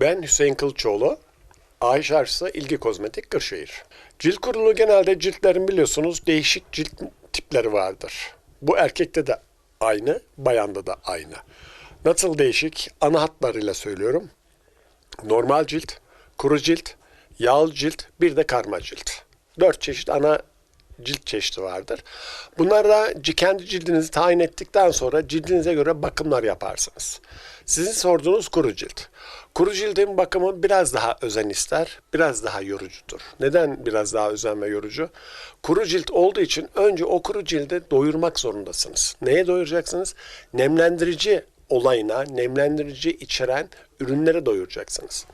Ben Hüseyin Kılıçoğlu. Ayşe Arsa İlgi Kozmetik Kırşehir. Cilt kuruluğu genelde ciltlerin biliyorsunuz değişik cilt tipleri vardır. Bu erkekte de aynı, bayanda da aynı. Nasıl değişik? Ana hatlarıyla söylüyorum. Normal cilt, kuru cilt, yağlı cilt, bir de karma cilt. Dört çeşit ana cilt çeşidi vardır. Bunlara kendi cildinizi tayin ettikten sonra cildinize göre bakımlar yaparsınız. Sizin sorduğunuz kuru cilt. Kuru cildin bakımı biraz daha özen ister, biraz daha yorucudur. Neden biraz daha özen ve yorucu? Kuru cilt olduğu için önce o kuru cildi doyurmak zorundasınız. Neye doyuracaksınız? Nemlendirici olayına, nemlendirici içeren ürünlere doyuracaksınız.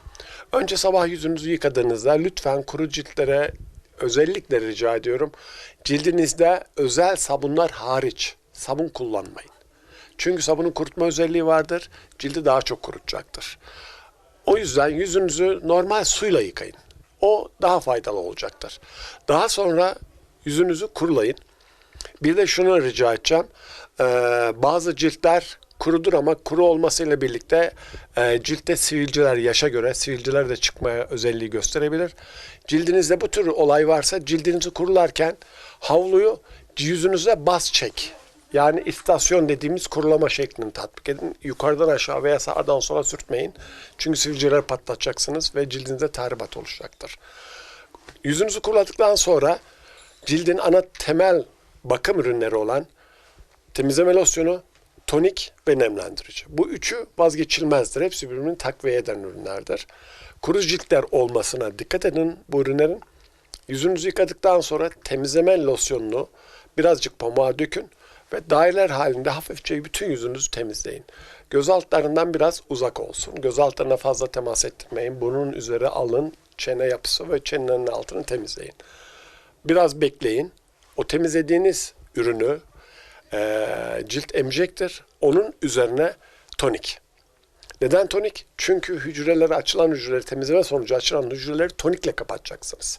Önce sabah yüzünüzü yıkadığınızda lütfen kuru ciltlere özellikle rica ediyorum. Cildinizde özel sabunlar hariç sabun kullanmayın. Çünkü sabunun kurutma özelliği vardır. Cildi daha çok kurutacaktır. O yüzden yüzünüzü normal suyla yıkayın. O daha faydalı olacaktır. Daha sonra yüzünüzü kurulayın. Bir de şunu rica edeceğim. Ee, bazı ciltler kurudur ama kuru olmasıyla birlikte e, ciltte sivilceler yaşa göre sivilceler de çıkmaya özelliği gösterebilir. Cildinizde bu tür olay varsa cildinizi kurularken havluyu yüzünüze bas çek. Yani istasyon dediğimiz kurulama şeklini tatbik edin. Yukarıdan aşağı veya sağdan sola sürtmeyin. Çünkü sivilceleri patlatacaksınız ve cildinizde tahribat oluşacaktır. Yüzünüzü kuruladıktan sonra cildin ana temel bakım ürünleri olan temizleme losyonu, tonik ve nemlendirici. Bu üçü vazgeçilmezdir. Hepsi birbirini takviye eden ürünlerdir. Kuru ciltler olmasına dikkat edin bu ürünlerin. Yüzünüzü yıkadıktan sonra temizleme losyonunu birazcık pamuğa dökün ve daireler halinde hafifçe bütün yüzünüzü temizleyin. Göz altlarından biraz uzak olsun. Göz altlarına fazla temas ettirmeyin. Bunun üzeri alın, çene yapısı ve çenenin altını temizleyin. Biraz bekleyin. O temizlediğiniz ürünü eee, cilt emecektir. Onun üzerine tonik. Neden tonik? Çünkü hücreleri açılan hücreleri temizleme sonucu açılan hücreleri tonikle kapatacaksınız.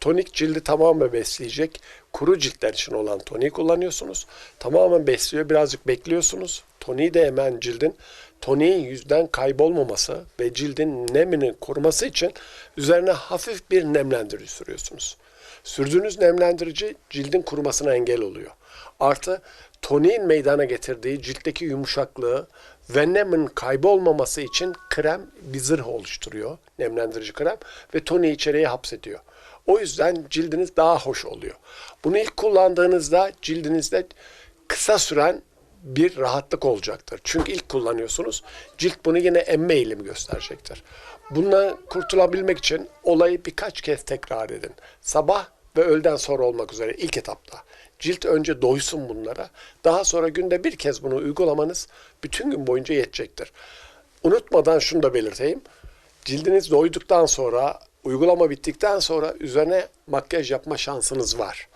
Tonik cildi tamamen besleyecek. Kuru ciltler için olan toniği kullanıyorsunuz. Tamamen besliyor. Birazcık bekliyorsunuz. Toniği de hemen cildin toniğin yüzden kaybolmaması ve cildin nemini koruması için üzerine hafif bir nemlendirici sürüyorsunuz. Sürdüğünüz nemlendirici cildin kurumasına engel oluyor. Artı toniğin meydana getirdiği ciltteki yumuşaklığı ve nemin kaybolmaması için krem bir zırh oluşturuyor. Nemlendirici krem ve toniği içeriye hapsediyor. O yüzden cildiniz daha hoş oluyor. Bunu ilk kullandığınızda cildinizde kısa süren bir rahatlık olacaktır. Çünkü ilk kullanıyorsunuz. Cilt bunu yine emme eğilimi gösterecektir. Bundan kurtulabilmek için olayı birkaç kez tekrar edin. Sabah ve öğleden sonra olmak üzere ilk etapta. Cilt önce doysun bunlara. Daha sonra günde bir kez bunu uygulamanız bütün gün boyunca yetecektir. Unutmadan şunu da belirteyim. Cildiniz doyduktan sonra, uygulama bittikten sonra üzerine makyaj yapma şansınız var.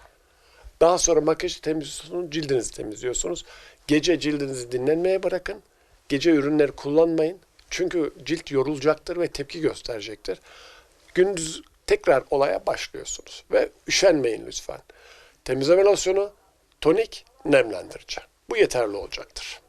Daha sonra makyajı temizliyorsunuz, cildinizi temizliyorsunuz. Gece cildinizi dinlenmeye bırakın. Gece ürünleri kullanmayın. Çünkü cilt yorulacaktır ve tepki gösterecektir. Gündüz tekrar olaya başlıyorsunuz. Ve üşenmeyin lütfen. Temizleme losyonu, tonik, nemlendirici. Bu yeterli olacaktır.